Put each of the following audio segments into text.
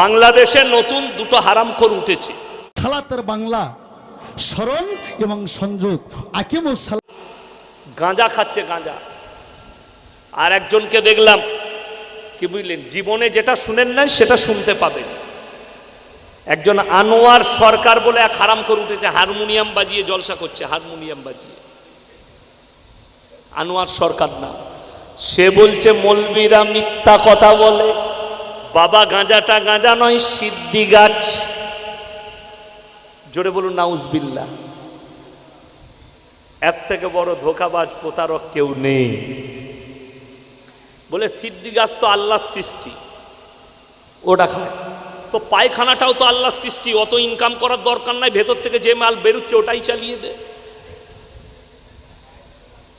বাংলাদেশে নতুন দুটো হারাম হারামখোর উঠেছে। সালাতের বাংলা স্মরণ এবং সংযোগ। গাঁজা খাচ্ছে গাঁজা। আর একজনকে দেখলাম কি বুঝলেন জীবনে যেটা শুনেন না সেটা শুনতে পাবেন। একজন আনোয়ার সরকার বলে এক হারাম করে উঠেছে হারমোনিয়াম বাজিয়ে জলসা করছে হারমোনিয়াম বাজিয়ে। আনোয়ার সরকার না। সে বলছে মলবিরা মিথ্যা কথা বলে। বাবা গাঁজাটা গাঁজা নয়, সিদ্ধি গাছ। জোরে বলুন নাউজবিল্লা এর থেকে বড় ধোকাবাজ প্রতারক কেউ নেই। বলে, সিদ্ধি গাছ তো আল্লাহর সৃষ্টি। ওটা খায় তো পায়খানাটাও তো আল্লাহর সৃষ্টি। অত ইনকাম করার দরকার নাই, ভেতর থেকে যে মাল বেরোচ্ছে ওটাই চালিয়ে দে।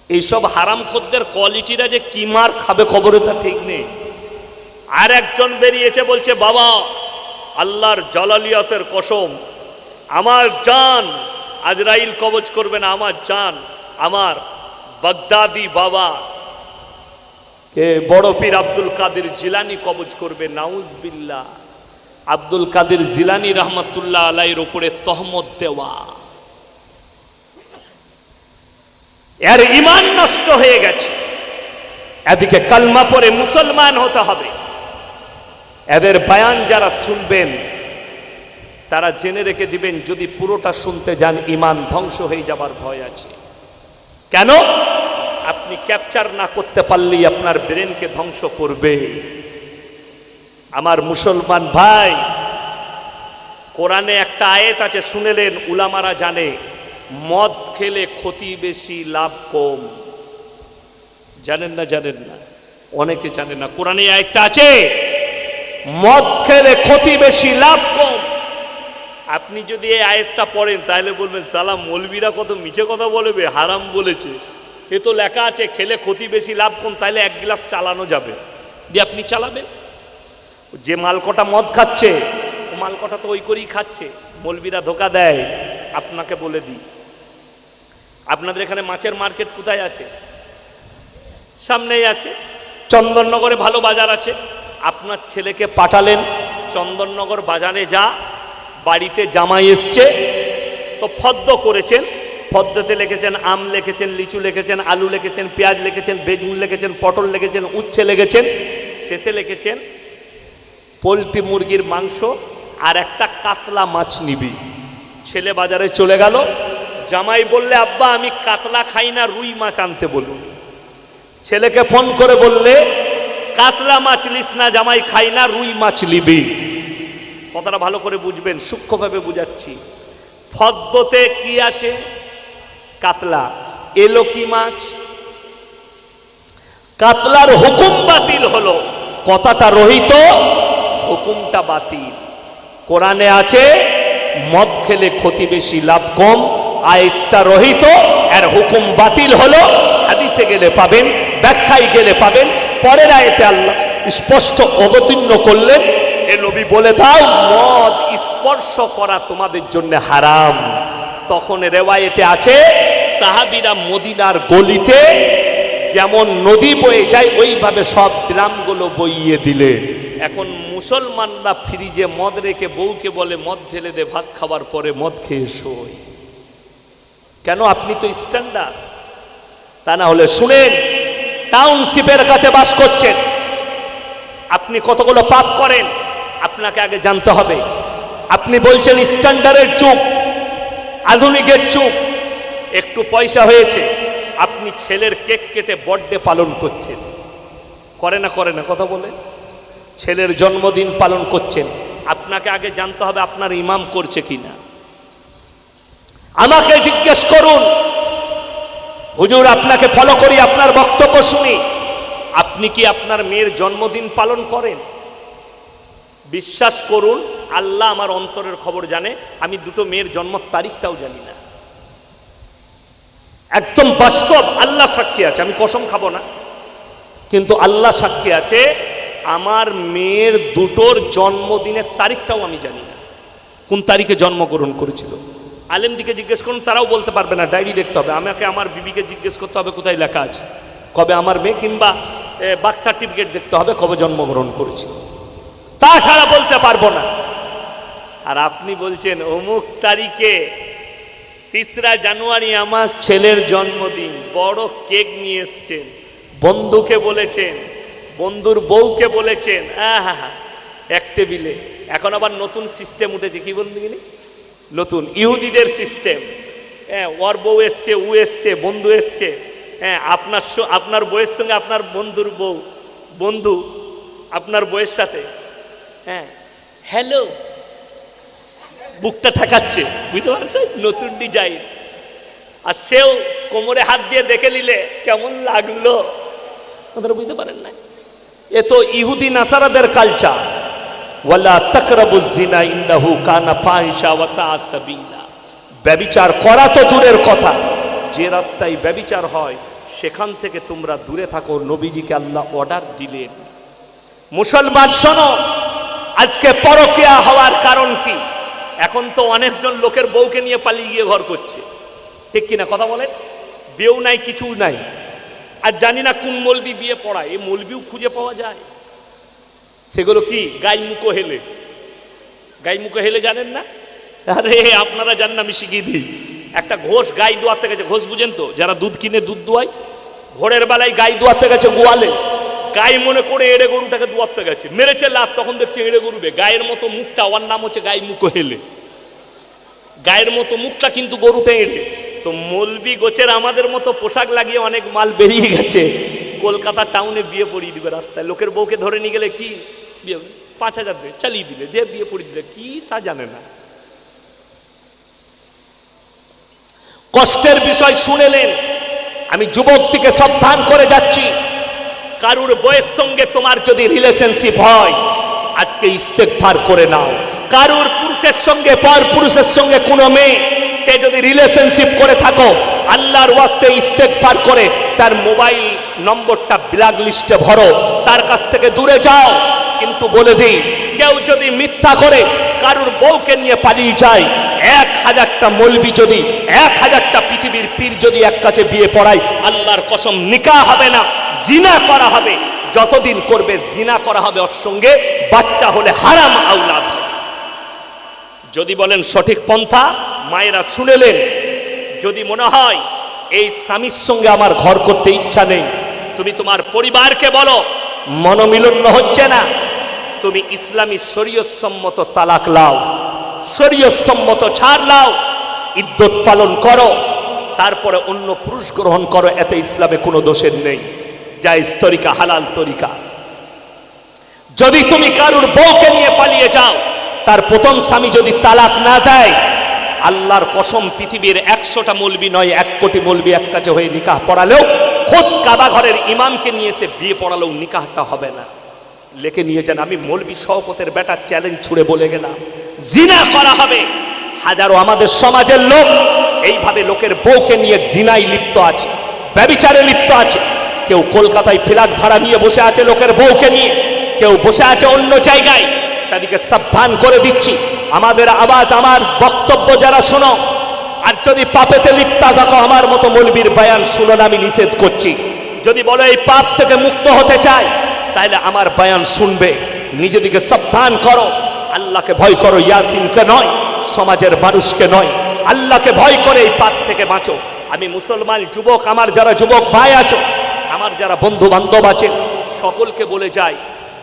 এইসব হারাম খদ্দের কোয়ালিটিরা যে কি মার খাবে খবরে তা ঠিক নেই। আর একজন বেরিয়েছে বলছে বাবা আল্লাহর জলালিয়তের কসম আমার জান আজরাইল কবজ করবে না আমার জান আমার বাগদাদি বাবা কে? বড় পীর আব্দুল কাদের জিলানি কবজ করবে নাউজ বিল্লাহ আব্দুল কাদের জিলানি রহমতুল্লাহ আলাইয়ের ওপরে তহমত দেওয়া। এর ইমান নষ্ট হয়ে গেছে। এদিকে কালমা পরে মুসলমান হতে হবে। এদের বায়ান যারা শুনবেন, তারা জেনে রেখে দিবেন, যদি পুরোটা শুনতে যান ইমান ধ্বংস হয়ে যাবার ভয় আছে। কেন? আপনি ক্যাপচার না করতে পারলেই আপনার ব্রেনকে ধ্বংস করবে। আমার মুসলমান ভাই, কোরআনে একটা আয়েত আছে, শুনেলেন, উলামারা জানে, মদ খেলে ক্ষতি বেশি, লাভ কম। জানেন না জানেন না? অনেকে জানে না। কোরআনে আয়েতটা আছে মদ খেলে ক্ষতি বেশি লাভ কম। আপনি যদি এই আয়াতটা পড়েন তাহলে বলবেন সালাম মলবিরা কত মিছে কথা বলবে হারাম বলেছে। এ তো লেখা আছে খেলে ক্ষতি বেশি লাভ কম তাহলে এক গ্লাস চালানো যাবে। দিয়ে আপনি চালাবেন। যে মালকটা মদ খাচ্ছে ও মালকটা তো ওই করেই খাচ্ছে। মলবিরা ধোকা দেয়। আপনাকে বলে দিই। আপনাদের এখানে মাছের মার্কেট কোথায় আছে? সামনেই আছে। চন্দননগরে ভালো বাজার আছে। আপনার ছেলেকে পাঠালেন চন্দননগর বাজারে যা, বাড়িতে জামাই এসছে। তো ফদ্দ করেছেন, ফদ্দতে লিখেছেন আম লিখেছেন, লিচু লিখেছেন, আলু লিখেছেন, পেঁয়াজ লিখেছেন, বেগুন লিখেছেন, পটল লিখেছেন, উচ্ছে লিখেছেন, শেষে লিখেছেন, পোলট্রি মুরগির মাংস আর একটা কাতলা মাছ নিবি। ছেলে বাজারে চলে গেল, জামাই বললে, আব্বা, আমি কাতলা খাই না, রুই মাছ আনতে বলুন। ছেলেকে ফোন করে বললে কাতলা মাছ লিস না, জামাই খাই না, রুই মাছ লিবি কথাটা ভালো করে বুঝবেন, সূক্ষ্মভাবে বুঝাচ্ছি। ফদ্দতে কি আছে? কাতলা। এলো কি মাছ। কাতলার হুকুম বাতিল হলো। কথাটা রহিত, হুকুমটা বাতিল। কোরআনে আছে, মদ খেলে ক্ষতি বেশি, লাভ কম। আয়ত্তা রহিত, এর হুকুম বাতিল হলো। হাদিসে গেলে পাবেন, ব্যাখ্যায় গেলে পাবেন। পরের আয়তে আল্লাহ স্পষ্ট অবতীর্ণ করলেন এ নবী, বলে দাও, মদ স্পর্শ করা তোমাদের জন্য হারাম। তখন রেওয়ায়েতে আছে, সাহাবিরা মদিনার গলিতে যেমন নদী বয়ে যায়, ওইভাবে সব গ্রামগুলো বইয়ে দিলে। এখন মুসলমানরা ফ্রিজে মদ রেখে বউকে বলে, মদ ঢেলে দে, ভাত খাবার পরে মদ খেয়ে শোয়। কেন? আপনি তো স্ট্যান্ডার্ড। তা না হলে শুনেন টাউনশিপের কাছে বাস করছেন। আপনি কতগুলো পাপ করেন, আপনাকে আগে জানতে হবে। আপনি বলছেন স্ট্যান্ডার্ডের চুপ, আধুনিকের চুপ, একটু পয়সা হয়েছে, আপনি ছেলের কেক কেটে বর্থডে পালন করছেন। করে না করে না, কথা বলে ছেলের জন্মদিন পালন করছেন, আপনাকে আগে জানতে হবে আপনার ইমাম করছে কি না আমাকে জিজ্ঞেস করুন হুজুর, আপনাকে ফলো করি, আপনার বক্তব্য শুনি। আপনি কি আপনার মেয়ের জন্মদিন পালন করেন? বিশ্বাস করুন, আল্লাহ আমার অন্তরের খবর জানে, আমি দুটো মেয়ের জন্ম তারিখটাও জানি না। একদম বাস্তব, আল্লাহ সাক্ষী আছে, আমি কসম খাব না। কিন্তু আল্লাহ সাক্ষী আছে, আমার মেয়ের দুটোর জন্মদিনের তারিখটাও আমি জানি না। কোন তারিখে জন্মগ্রহণ করেছিল? আলেমদিকে জিজ্ঞেস করুন, তারাও বলতে পারবে না, ডায়েরি দেখতে হবে। আমাকে আমার বিবিকে জিজ্ঞেস করতে হবে কোথায় লেখা আছে। কবে আমার মেয়ে কিংবা বার্থ সার্টিফিকেট দেখতে হবে, কবে জন্মগ্রহণ করেছিল তাছাড়া বলতে পারব না। আর আপনি বলছেন, অমুক তারিখে তিসরা জানুয়ারি আমার ছেলের জন্মদিন, বড় কেক নিয়ে এসছেন, বন্ধুকে বলেছেন, বন্ধুর বউকে বলেছেন। হ্যাঁ হ্যাঁ হ্যাঁ এক টেবিলে। এখন আবার নতুন সিস্টেম উঠেছে, কি বলুন দেখিনি? নতুন ইহুদিদের সিস্টেম। হ্যাঁ ওর বউ এসছে উ এসছে, বন্ধু এসছে। হ্যাঁ আপনার আপনার বউয়ের সঙ্গে আপনার বন্ধুর বউ, বন্ধু আপনার বউয়ের সাথে। হ্যাঁ হ্যালো। বুকটা ঠেকাচ্ছে, বুঝতে পারেন নতুন ডিজাইন। আর সেও কোমরে হাত দিয়ে দেখে নিলে কেমন লাগল। কথাটা বুঝতে পারেন না এ তো ইহুদি নাসারাদের কালচার ওয়ালা তাকরাবুজ জিনা ইন্নাহু কানা ফাহিশা ওয়া সাআ সাবিলা। ব্যভিচার করা তো দূরের কথা। যে রাস্তায় ব্যভিচার হয়, সেখান থেকে তোমরা দূরে থাকো। নবীজিকে আল্লাহ অর্ডার দিলেন। মুসলমান, শোনো, আজকে পরকিয়া হওয়ার কারণ কি? এখন তো অনেকজন লোকের বউকে নিয়ে পালিয়ে গিয়ে ঘর করছে। ঠিক কিনা কথা বলেন? বিয়েও নাই কিছু নাই। আর জানি না কোন মলবি বিয়ে পড়ায়। এই মলবিও খুঁজে পাওয়া যায়। সেগুলো কি? গাই মুখো হেলে। গাই মুখো হেলে জানেন না? আরে, আপনারা জানেন আমি শিখিয়ে দিই। একটা ঘোষ গাই দোয়াতে গেছে। ঘোষ বুঝেন তো? যারা দুধ কিনে দুধ দোয়ায়, ভোরের বেলায় গাই দোয়াতে গেছে গোয়ালে। গাই মনে করে এড়ে গরুটাকে দোয়াতে গেছে। মেরেছে লাভ তখন দেখছে এড়ে গরুবে। গায়ের মতো মুখটা, ওর নাম হচ্ছে গাই মুখো হেলে। গায়ের মতো মুখটা কিন্তু গরুটা এড়ে। তো মলবি গোছের আমাদের মতো পোশাক লাগিয়ে অনেক মাল বেরিয়ে গেছে। কলকাতা টাউনে বিয়ে পড়িয়ে দিবে রাস্তায়। লোকের বউকে ধরে নিয়ে গেলে কি বিয়ে পাঁচ হাজার দিয়ে চালিয়ে দিলে দিয়ে বিয়ে পড়িয়ে দিলে কি তা জানে না। কষ্টের বিষয় শুনেলেন, আমি যুবক থেকে সাবধান করে যাচ্ছি। কারুর বয়ের সঙ্গে তোমার যদি রিলেশনশিপ হয়, আজকে ইস্তেকভার করে নাও। কারুর পুরুষের সঙ্গে, পর পুরুষের সঙ্গে কোনো মেয়ে, সে যদি রিলেশনশিপ করে থাকো, আল্লাহর ওয়াস্তে ইস্তেকভার করে, তার মোবাইল নম্বরটা ব্ল্যাক লিস্টে ভরো, তার কাছ থেকে দূরে যাও। কিন্তু বলে দিই, কেউ যদি মিথ্যা করে কারুর বউকে নিয়ে পালিয়ে যায়, এক হাজারটা মলবি যদি, এক হাজারটা পৃথিবীর পীর যদি এক কাছে বিয়ে পড়ায়, আল্লাহর কসম নিকা হবে না, জিনা করা হবে। যতদিন করবে জিনা করা হবে ওর সঙ্গে, বাচ্চা হলে হারাম আউলাদ হবে। যদি বলেন সঠিক পন্থা, মায়েরা শুনেলেন যদি মনে হয়, এই স্বামীর সঙ্গে আমার ঘর করতে ইচ্ছা নেই, তুমি তোমার পরিবারকে বলো মনোমিলন্য হচ্ছে না। তুমি ইসলামী শরীয়ত সম্মত তালাক লাও শরীয়ত সম্মত ছাড় লাও ইদ্যত পালন করো, তারপরে অন্য পুরুষ গ্রহণ করো, এতে ইসলামে কোনো দোষের নেই। জায়েজ তরিকা, হালাল তরিকা। যদি তুমি কারুর বউকে নিয়ে পালিয়ে যাও, তার প্রথম স্বামী যদি তালাক না দেয়, আল্লাহর কসম পৃথিবীর একশোটা মলবি নয়, এক কোটি মলবি এক কাছে হয়ে নিকাহ পড়ালেও খোদ কাবা ঘরের ইমামকে নিয়ে এসে বিয়ে পড়ালেও নিকাহটা হবে না। লেখে নিয়ে যান। আমি মলবি শওকতের বেটা চ্যালেঞ্জ ছুড়ে বলে গেলাম, জিনা করা হবে। হাজারো আমাদের সমাজের লোক এইভাবে লোকের বউকে নিয়ে জিনাই লিপ্ত আছে, ব্যবিচারে লিপ্ত আছে। কেউ কলকাতায় ফ্ল্যাট ভাড়া নিয়ে বসে আছে লোকের বউকে নিয়ে, কেউ বসে আছে অন্য জায়গায়। তাদেরকে সাবধান করে দিচ্ছি। আমাদের আওয়াজ, আমার বক্তব্য যারা শোনো, আর যদি পাপেতে লিপ্তা থাকো, আমার মতো মলবির বয়ান শুনো আমি নিষেধ করছি। যদি বলো এই পাপ থেকে মুক্ত হতে চাই তাহলে আমার বয়ান শুনবে। নিজেদিকে সাবধান করো। আল্লাহকে ভয় করো, ইয়াসিনকে নয়, সমাজের মানুষকে নয়। আল্লাহকে ভয় করে এই পাপ থেকে বাঁচো। আমি মুসলমান যুবক, আমার যারা যুবক ভাই আছো, আমার যারা বন্ধু বান্ধব আছে, সকলকে বলে যাই,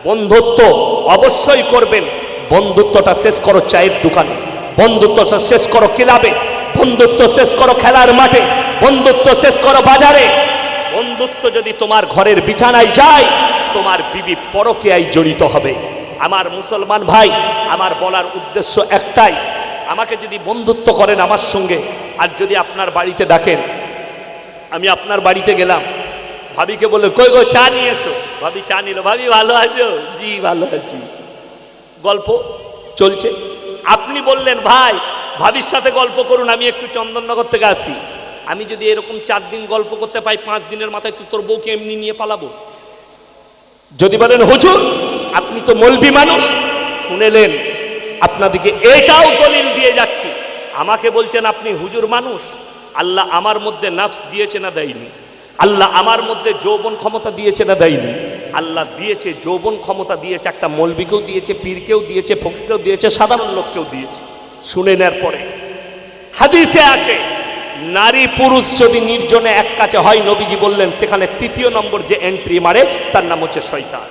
বন্ধুত্ব অবশ্যই করবেন। বন্ধুত্বটা শেষ করো চায়ের দোকানে। বন্ধুত্বটা শেষ করো ক্লাবে। বন্ধুত্ব শেষ করো খেলার মাঠে। বন্ধুত্ব শেষ করো বাজারে। বন্ধুত্ব যদি তোমার ঘরের বিছানায় যায় তোমার বিবি পরকেয়ায় জড়িত হবে। আমার মুসলমান ভাই, আমার বলার উদ্দেশ্য একটাই, আমাকে যদি বন্ধুত্ব করেন আমার সঙ্গে, আর যদি আপনার বাড়িতে ডাকেন, আমি আপনার বাড়িতে গেলাম, ভাবিকে বলল, কই গো, চা নিয়ে এসো। ভাবি চা নিল, ভাবি, ভালো আছো? জি, ভালো আছি। গল্প চলছে। আপনি বললেন, ভাই, ভাবির সাথে গল্প করুন, আমি একটু চন্দননগর থেকে আসি। আমি যদি এরকম চার দিন গল্প করতে পাই, পাঁচ দিনের মাথায় তো তোর বউকে এমনি নিয়ে পালাবো। যদি বলেন, হুজুর, আপনি তো মলবি মানুষ। শুনেলেন আপনাদেরকে এটাও দলিল দিয়ে যাচ্ছি। আমাকে বলছেন আপনি হুজুর মানুষ। আল্লাহ আমার মধ্যে নাফস দিয়েছে না দেয়নি। আল্লাহ আমার মধ্যে যৌবন ক্ষমতা দিয়েছে না দেয়নি। আল্লাহ দিয়েছে, যৌবন ক্ষমতা দিয়েছে, একটা মৌলবিকেও দিয়েছে, পীরকেও দিয়েছে, ফকিরকেও দিয়েছে, সাধারণ লোককেও দিয়েছে। শুনে নেওয়ার পরে হাদিসে আছে নারী পুরুষ যদি নির্জনে এক কাছে হয়, নবীজি বললেন, সেখানে তৃতীয় নম্বর যে এন্ট্রি মারে, তার নাম হচ্ছে শয়তান।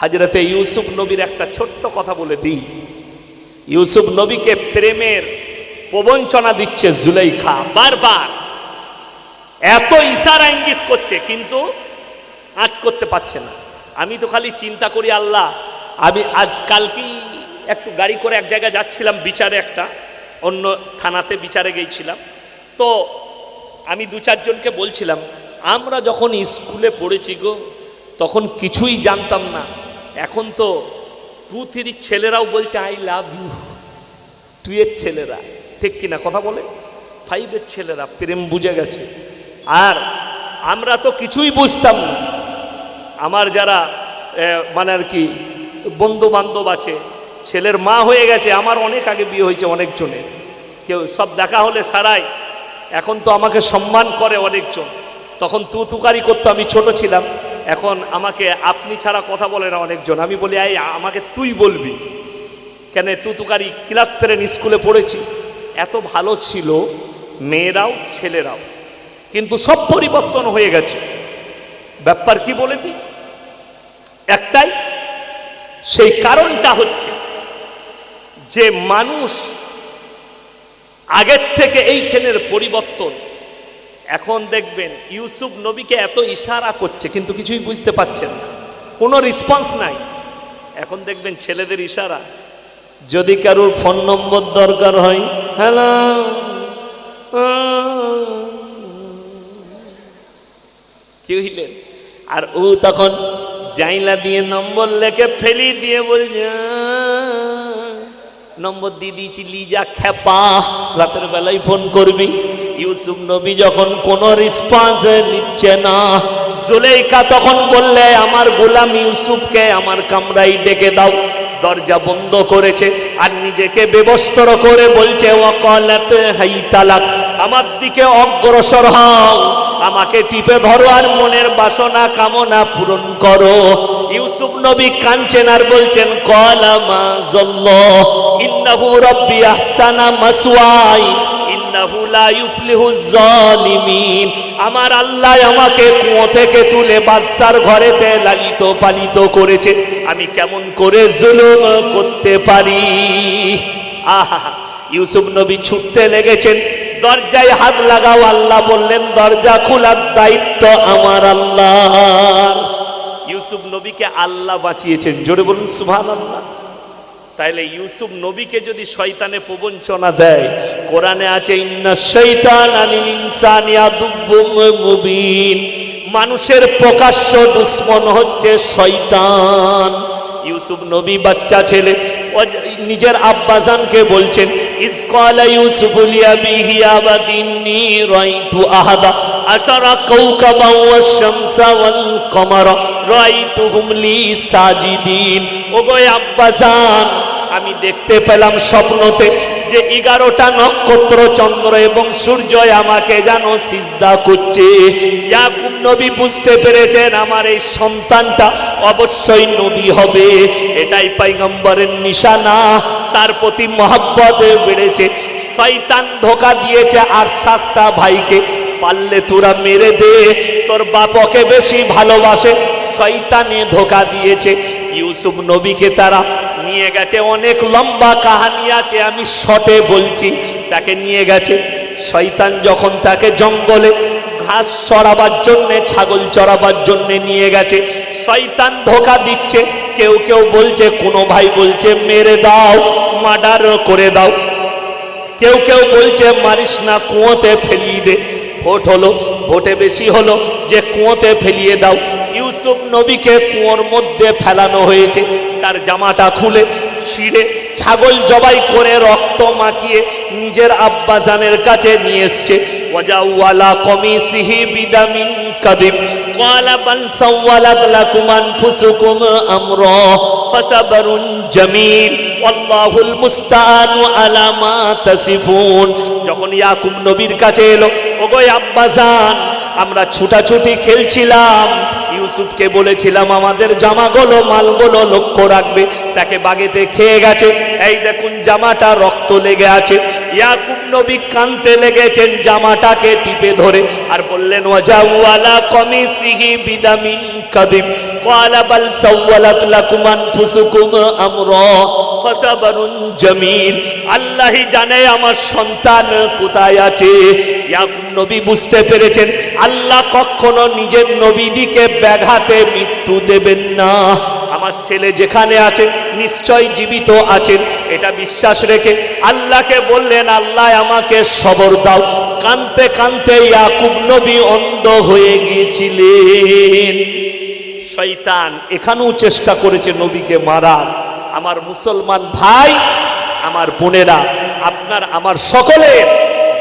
হাজরতে ইউসুফ নবীর একটা ছোট্ট কথা বলে দিই। ইউসুফ নবীকে প্রেমের প্রবঞ্চনা দিচ্ছে জুলাইখা, বারবার। এত ইশারা ইঙ্গিত করছে, কিন্তু আজ করতে পারছে না। আমি তো খালি চিন্তা করি, আল্লাহ, আমি আজ কালকেই একটু গাড়ি করে এক জায়গায় যাচ্ছিলাম, বিচারে একটা। অন্য থানাতে বিচারে গিয়েছিলাম তো আমি দু চারজনকে বলছিলাম, আমরা যখন স্কুলে পড়েছি গো, তখন কিছুই জানতাম না। এখন তো টু থ্রি ছেলেরাও বলছে আই লাভ ইউ টুয়ের ছেলেরা, ঠিক কিনা কথা বলে? ফাইভের ছেলেরা, প্রেম বুঝে গেছে। আর আমরা তো কিছুই বুঝতাম না। আমার যারা মানে আর কি বন্ধু বান্ধব আছে ছেলের মা হয়ে গেছে, আমার অনেক আগে বিয়ে হয়েছে অনেকজনের। কেউ সব দেখা হলে সারাই। এখন তো আমাকে সম্মান করে অনেকজন। তখন তু তুকারি করতো, আমি ছোট ছিলাম। এখন আমাকে আপনি ছাড়া কথা বলে না অনেকজন। আমি বলি, এই, আমাকে তুই বলবি। কেন তুতুকারি ক্লাস ফেরেন স্কুলে পড়েছি। এত ভালো ছিল, মেয়েরাও, ছেলেরাও। কিন্তু সব পরিবর্তন হয়ে গেছে। ব্যাপার কি বলে দিই একটাই, সেই কারণটা হচ্ছে যে মানুষ আগের থেকে এইখানের পরিবর্তন এখন দেখবেন ইউসুফ নবীকে এত ইশারা করছে কিন্তু কিছুই বুঝতে পারছেন না। কোনো রেসপন্স নাই। এখন দেখবেন ছেলেদের ইশারা যদি কারোর ফোন নম্বর দরকার হয় হ্যালো কি হইলেন? আর ও তখন জাইলা দিয়ে নম্বর লেখে ফেলি দিয়ে বলছে "আহ, নম্বর দিয়ে দিয়েছি, লিজা খেপা রাতের বেলায় ফোন করবি। ইউসুফ নবী যখন কোনো রেসপন্স নিচ্ছে না, জুলেইকা তখন বললে, আমার গোলাম ইউসুফকে আমার কামরাই ডেকে দাও। দরজা বন্ধ করেছে আর নিজেকে বেবস্তর করে বলছে, ওয়াকালাত হাই তালাক আমার দিকে অগ্রসর হও। আমাকে টিপে ধরো আর মনের বাসনা কামনা পূরণ করো। ইউসুফ নবী কাঞ্চেন আর বলছেন আহসানা আমার আল্লাহ আমাকে কুয়ো থেকে তুলে বাদশার ঘরেতে লালিত পালিত করেছে। আমি কেমন করে জুলুম করতে পারি? আহা। ইউসুফ নবী ছুটতে লেগেছেন। দরজায় হাত লাগাও, আল্লাহ বললেন, দরজা খোলার দায়িত্ব আমার আল্লাহ। ইউসুফ নবীকে আল্লাহ বাঁচিয়েছেন। জোরে বলুন সুভান আল্লাহ তাইলে ইউসুফ নবীকে যদি শয়তানে প্রবঞ্চনা দেয়, কোরআনে আছে, ইন্না শৈতান আলিল ইনসানি আদুব্বুম মুবিন। মানুষের প্রকাশ্য দুশ্মন হচ্ছে শয়তান। ইউসুফ নবী বাচ্চা ছেলে। নিজের আব্বাজানকে বলছেন, ইসকালা ইউসুফ লিয়াবিহি আবাদিন্নি রাইতু আহাদা আশারা কাওকাবা ওয়াশ শামসা ওয়াল কমারা রাইতুহুম লি সাজিদিন। ওগো আব্বাজান আমি দেখতে পেলাম স্বপ্নতে যে এগারোটা নক্ষত্র চন্দ্র এবং সূর্য আমাকে যেন সিজদা করছে। ইয়াকুব নবী বুঝতে পেরেছেন আমার এই সন্তানটা অবশ্যই নবী হবে। এটাই পাইগম্বরের নিশানা। তার প্রতি মহাব্বত বেড়েছে। শয়তান ধোকা দিয়েছে আর সাতটা ভাইকে। পারলে তোরা মেরে দে। তোর বাপকে বেশি ভালোবাসে। শয়তানে ধোকা দিয়েছে। ইউসুফ নবীকে তারা নিয়ে গেছে। অনেক লম্বা কাহানি আছে, আমি শটে বলছি, তাকে নিয়ে গেছে। শয়তান যখন তাকে জঙ্গলে ঘাস চড়াবার জন্যে, ছাগল চড়াবার জন্যে নিয়ে গেছে, শয়তান ধোকা দিচ্ছে। কেউ কেউ বলছে, কোনো ভাই বলছে, মেরে দাও, মার্ডার করে দাও। কেউ কেউ বলছে, মারিস না, কুয়োতে ফেলিয়ে দে। ভোট হলো, ভোটে বেশি হলো, যে কুয়োতে ফেলিয়ে দাও। ইউসুফ নবীকে কুয়োর মধ্যে ফেলানো হয়েছে, তার জামাটা খুলে ছিঁড়ে ছাগল জবাই করে রক্ত মাখিয়ে নিজের আব্বাজানের কাছে নিয়ে এসছে। ওয়াজাওয়ালা কমিসিহি বিদামিন কাদিব। ওয়ালা বাল সাওয়ালাত লাকুম আনফুসুকুম আমরা। ফাসাবরুন جميل والله المستعان على ما تصفون যখন ইয়াকুব নবীর কাছে এলো ওগো আব্বাজান আমরা ছুটাছুটি খেলছিলাম। ইউসুফকে বলেছিলাম, আমাদের জামাগুলো, মালগুলো লক্ষ্য রাখবে। তাকে বাগেতে খেয়ে গেছে। এই দেখুন জামাটা রক্ত লেগে আছে। ইয়াকুব নবী কানতে লেগেছেন জামাটাকে টিপে ধরে আর বললেন ওয়াজাউয়ালা কমিসিহি বিদামিন কাদিম। ক্বালা বাল সাওয়ালাত লাকুম আনফুসুকুম আমরা। জামিল। আল্লাহই জানে আমার সন্তান কোথায় আছে। ইয়াকুব নবী বুঝতে পেরেছেন, আল্লাহ কখনো নিজের নবীদিকে ব্যাঘাতে মৃত্যু দেবেন না। আমার ছেলে যেখানে আছে, নিশ্চয় জীবিত আছেন, এটা বিশ্বাস রেখে আল্লাহকে বললেন, আল্লাহ আমাকে সবর দাও। কানতে কানতে ইয়াকুব নবী অন্ধ হয়ে গিয়েছিলেন। শয়তান এখানেও চেষ্টা করেছে নবীকে মারার। আমার মুসলমান ভাই, আমার বোনেরা, আপনার, আমার সকলের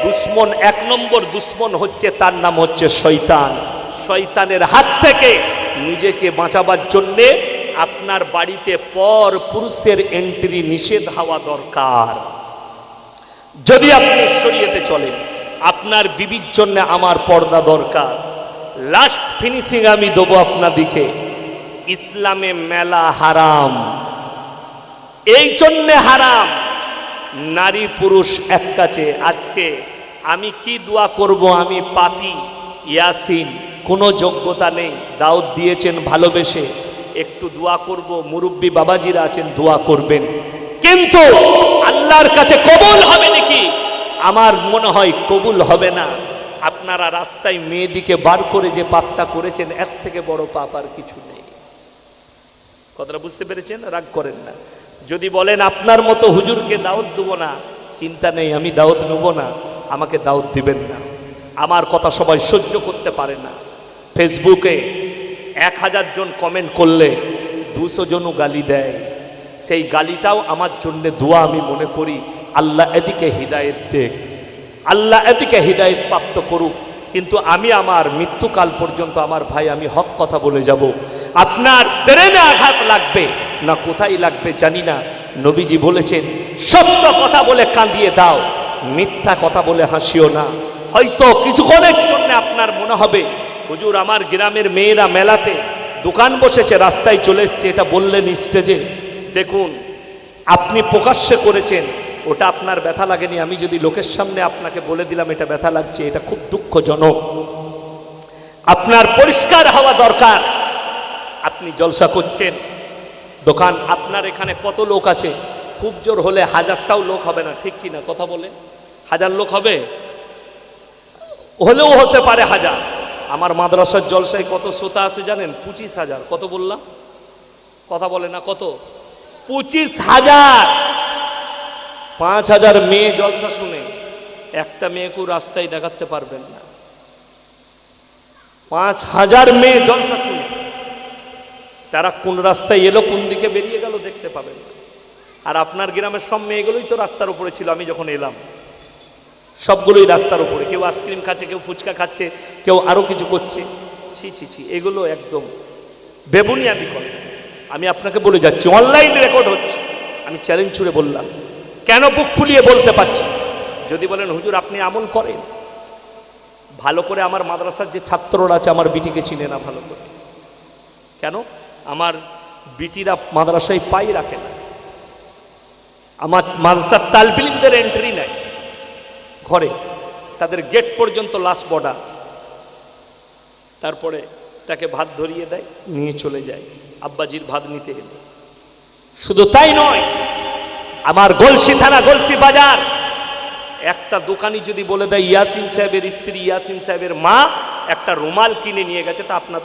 দুশ্মন, এক নম্বর দুশ্মন হচ্ছে, তার নাম হচ্ছে শয়তান। শয়তানের হাত থেকে নিজেকে বাঁচাবার জন্যে আপনার বাড়িতে পর পুরুষের এন্ট্রি নিষেধ হওয়া দরকার। যদি আপনি শরীয়তে চলেন, আপনার বিবির জন্য আমার পর্দা দরকার। লাস্ট ফিনিশিং আমি দেবো আপনাদিকে। ইসলামে মেলা হারাম। এই জন্যে হারাম। নারী পুরুষ এক কাছে। আজকে আমি কি দোয়া করব আমি পাপি ইয়াসিন, কোনো যোগ্যতা নেই। দাউদ দিয়েছেন ভালোবেসে। একটু দোয়া করব, মুরব্বী বাবাজিরা আছেন, দোয়া করবেন। কিন্তু আল্লাহর কাছে কবুল হবে নাকি? আমার মনে হয় কবুল হবে না। আপনারা রাস্তায় মেয়েদিকে বার করে যে পাপটা করেছেন, এর থেকে বড় পাপ আর কিছু নেই। কথাটা বুঝতে পেরেছেন? রাগ করেন না। যদি বলেন, আপনার মতো হুজুরকে দাওয়াত দেবো না। চিন্তা নেই, আমি দাওয়াত নেব না। আমাকে দাওয়াত দিবেন না। আমার কথা সবাই সহ্য করতে পারে না। ফেসবুকে এক হাজার জন কমেন্ট করলে দুশো জনও গালি দেয়। সেই গালিটাও আমার জন্য দোয়া আমি মনে করি, আল্লাহ এদিকে হৃদায়ত দেখ। আল্লাহ এদিকে হৃদায়ত প্রাপ্ত করুক। কিন্তু আমি আমার মৃত্যুকাল পর্যন্ত আমার ভাই, আমি হক কথা বলে যাব। আপনার ব্রেনে আঘাত লাগবে। না কোথায় লাগবে জানি না। নবীজি বলেছেন, সত্য কথা বলে কাঁদিয়ে দাও, মিথ্যা কথা বলে হাসিও না। হয়তো কিছুক্ষণের জন্য আপনার মনে হবে, হুজুর, আমার গ্রামের মেয়েরা মেলাতে দোকান বসেছে, রাস্তায় চলে এসছে, এটা বললেন স্টেজে। দেখুন, আপনি প্রকাশ্যে করেছেন, ওটা আপনার ব্যথা লাগেনি, আমি যদি লোকের সামনে আপনাকে বলে দিলাম, এটা ব্যথা লাগছে, এটা খুব দুঃখজনক। আপনার পরিষ্কার হওয়া দরকার। আপনি জলসা করছেন দোকান, আপনার এখানে কত লোক আছে? খুব জোর হলে হাজারটাও লোক হবে না, ঠিক কি না কথা বলে? হাজার লোক হবে? হলেও হতে পারে হাজার। আমার মাদ্রাসার জলসায় কত শ্রোতা আছে জানেন? পঁচিশ হাজার। কত বললাম? কথা বলে না, কত? পঁচিশ হাজার! পাঁচ হাজার মেয়ে জলসা শুনে, একটা মেয়েকেও রাস্তায় দেখাতে পারবেন না। পাঁচ হাজার মেয়ে জলসা শুনে। তারা কোন রাস্তায় এলো, কোন দিকে বেরিয়ে গেল দেখতে পাবেন আর আপনার গ্রামের সব মেয়েগুলোই তো রাস্তার উপরে ছিল, আমি যখন এলাম। সবগুলোই রাস্তার উপরে। কেউ আইসক্রিম খাচ্ছে, কেউ ফুচকা খাচ্ছে, কেউ আরও কিছু করছে। ছি ছি ছি, এগুলো একদম বেবুনি আমি কথা আমি আপনাকে বলে যাচ্ছি, অনলাইন রেকর্ড হচ্ছে। আমি চ্যালেঞ্জ ছুড়ে বললাম, কেন বুক ফুলিয়ে বলতে পারছি যদি বলেন, হুজুর, আপনি আমল করেন। ভালো করে আমার মাদ্রাসার যে ছাত্ররা আছে, আমার বিটিকে চিনে না ভালো করে। কেন? আমার বিটিরা মাদ্রাসায় পাই রাখে না। আমার মাদ্রাসার তালবিলিমদের এন্ট্রি নাই ঘরে তাদের গেট পর্যন্ত লাশ বর্ডার তারপরে তাকে ভাত ধরিয়ে দেয়, নিয়ে চলে যায়। আব্বাজির ভাত নিতে এলে। শুধু তাই নয়, আমার গলসি থানা গলসি বাজার একটা দোকানি যদি বলে দেয়, ইয়াসিন সাহেবের স্ত্রী, ইয়াসিন সাহেবের মা, একটা রুমাল কিনে নিয়ে গেছে, তা আপনার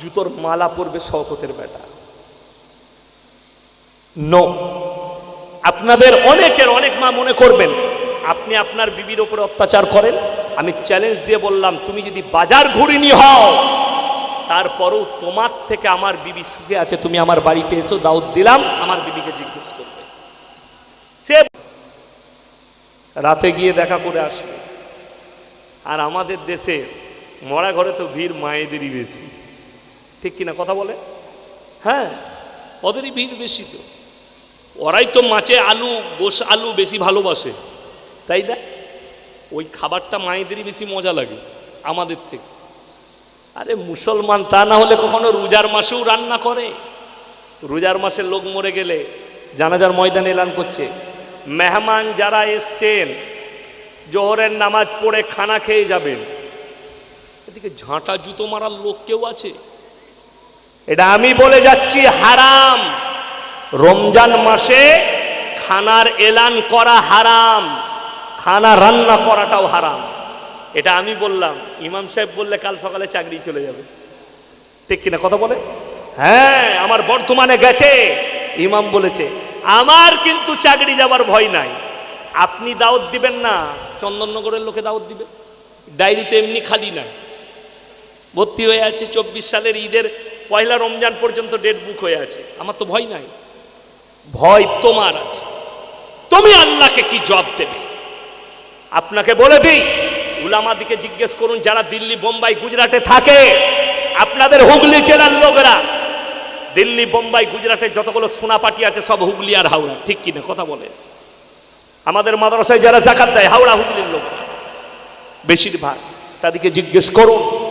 জুতোর মালা পরবে শওকতের বেটা। নো আপনাদের অনেকের অনেক মা মনে করবেন, আপনি আপনার বিবির ওপরে অত্যাচার করেন, আমি চ্যালেঞ্জ দিয়ে বললাম, তুমি যদি বাজার ঘুরিনি হও, তারপরও তোমার থেকে আমার বিবি সুখে আছে, তুমি আমার বাড়িতে এসো দাউদ দিলাম, আমার বিবিকে জিজ্ঞেস করবে। সে রাতে গিয়ে দেখা করে আসবে। আর আমাদের দেশে মরা ঘরে তো ভিড় মায়েদেরই বেশি। ঠিক কিনা কথা বলে? হ্যাঁ ওদেরই ভিড় বেশি তো। ওরাই তো মাছে আলু গোস আলু বেশি ভালোবাসে, তাই না? ওই খাবারটা মায়েদেরই বেশি মজা লাগে আমাদের থেকে। আরে মুসলমান তা না হলে কখনো রোজার মাসেও রান্না করে। রোজার মাসে লোক মরে গেলে জানাজার ময়দানে এলান করছে। মেহমান যারা এসছেন, জোহরের নামাজ পড়ে খানা খেয়ে যাবেন। এদিকে ঝাঁটা জুতো মারার লোক কেউ আছে? এটা আমি বলে যাচ্ছি হারাম। রমজান মাসে খানার এলান করা হারাম। খানা রান্না করাটাও হারাম। এটা আমি বললাম, ইমাম সাহেব বললে কাল সকালে চাকরি চলে যাবে। ঠিক কিনা কথা বলে? হ্যাঁ আমার বর্তমানে গেছে। ইমাম বলেছে আমার কিন্তু চাকরি যাবার ভয় নাই। আপনি দাওয়াত দিবেন না, চন্দননগরের লোকে দাওয়াত দিবে। ডায়েরি তো এমনি খালি না ভর্তি হয়ে আছে চব্বিশ সালের ঈদের পয়লা রমজান পর্যন্ত ডেট বুক হয়ে আছে। আমার তো ভয় নাই। ভয় তোমার আছে। তুমি আল্লাহকে কি জব দেবে? আপনাকে বলে দিই, উলামাদিকে জিজ্ঞেস করুন, যারা দিল্লি, বোম্বাই, গুজরাটে থাকে, আপনাদের হুগলি জেলার লোকরা দিল্লি, বোম্বাই, গুজরাটে যতগুলো সোনাপাটি আছে, সব হুগলি আর হাওড়া। ঠিক কিনা? কথা বলে। আমাদের মাদ্রাসায় যারা জাকাত দেয়, হাওড়া হুগলির লোক বেশিরভাগ। তাদেরকে জিজ্ঞেস করুন।